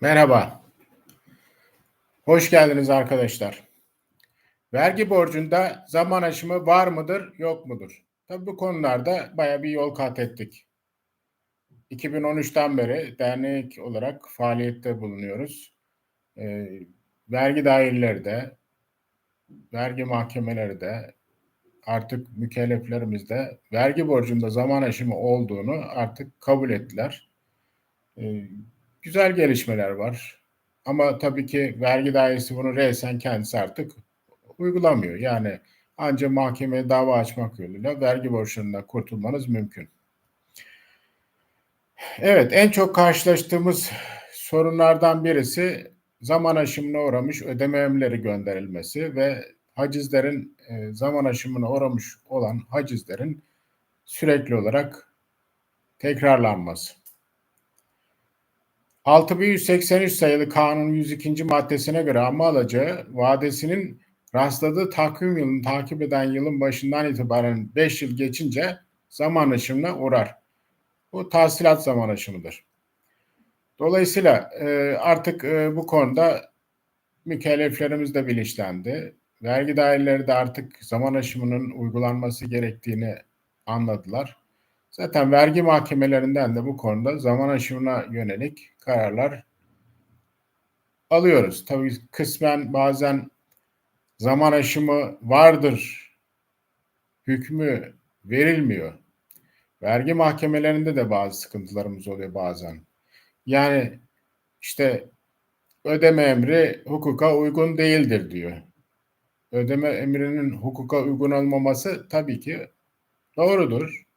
Merhaba. Hoş geldiniz arkadaşlar. Vergi borcunda zaman aşımı var mıdır, yok mudur? Tabii bu konularda baya bir yol kat ettik. 2013'ten beri dernek olarak faaliyette bulunuyoruz. Ee, vergi daireleri de, vergi mahkemeleri de, artık mükelleflerimiz de vergi borcunda zaman aşımı olduğunu artık kabul ettiler. Ee, güzel gelişmeler var. Ama tabii ki vergi dairesi bunu resen kendisi artık uygulamıyor. Yani ancak mahkemeye dava açmak yoluyla vergi borçlarından kurtulmanız mümkün. Evet, en çok karşılaştığımız sorunlardan birisi zaman aşımına uğramış ödeme emleri gönderilmesi ve hacizlerin e, zaman aşımına uğramış olan hacizlerin sürekli olarak tekrarlanması. 6183 sayılı kanunun 102. maddesine göre amma alacağı vadesinin rastladığı takvim yılını takip eden yılın başından itibaren 5 yıl geçince zaman aşımına uğrar. Bu tahsilat zaman aşımıdır. Dolayısıyla e, artık e, bu konuda mükelleflerimiz de bilinçlendi. Vergi daireleri de artık zaman aşımının uygulanması gerektiğini anladılar. Zaten vergi mahkemelerinden de bu konuda zaman aşımına yönelik kararlar alıyoruz. Tabii kısmen bazen zaman aşımı vardır hükmü verilmiyor. Vergi mahkemelerinde de bazı sıkıntılarımız oluyor bazen. Yani işte ödeme emri hukuka uygun değildir diyor. Ödeme emrinin hukuka uygun olmaması tabii ki doğrudur.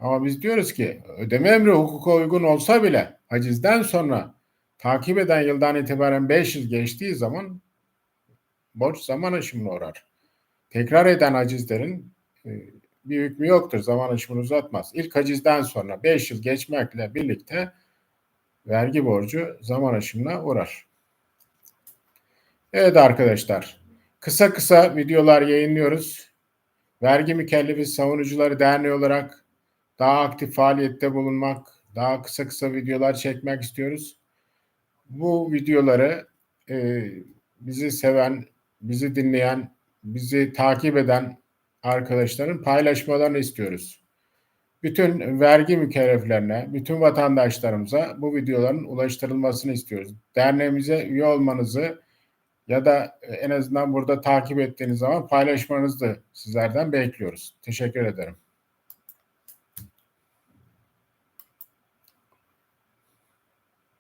Ama biz diyoruz ki ödeme emri hukuka uygun olsa bile hacizden sonra takip eden yıldan itibaren 5 yıl geçtiği zaman borç zaman aşımına uğrar. Tekrar eden hacizlerin e, bir hükmü yoktur. Zaman aşımını uzatmaz. İlk hacizden sonra 5 yıl geçmekle birlikte vergi borcu zaman aşımına uğrar. Evet arkadaşlar. Kısa kısa videolar yayınlıyoruz. Vergi Mükellefi Savunucuları Derneği olarak daha aktif faaliyette bulunmak, daha kısa kısa videolar çekmek istiyoruz. Bu videoları e, bizi seven, bizi dinleyen, bizi takip eden arkadaşların paylaşmalarını istiyoruz. Bütün vergi mükelleflerine, bütün vatandaşlarımıza bu videoların ulaştırılmasını istiyoruz. Derneğimize üye olmanızı ya da en azından burada takip ettiğiniz zaman paylaşmanızı sizlerden bekliyoruz. Teşekkür ederim.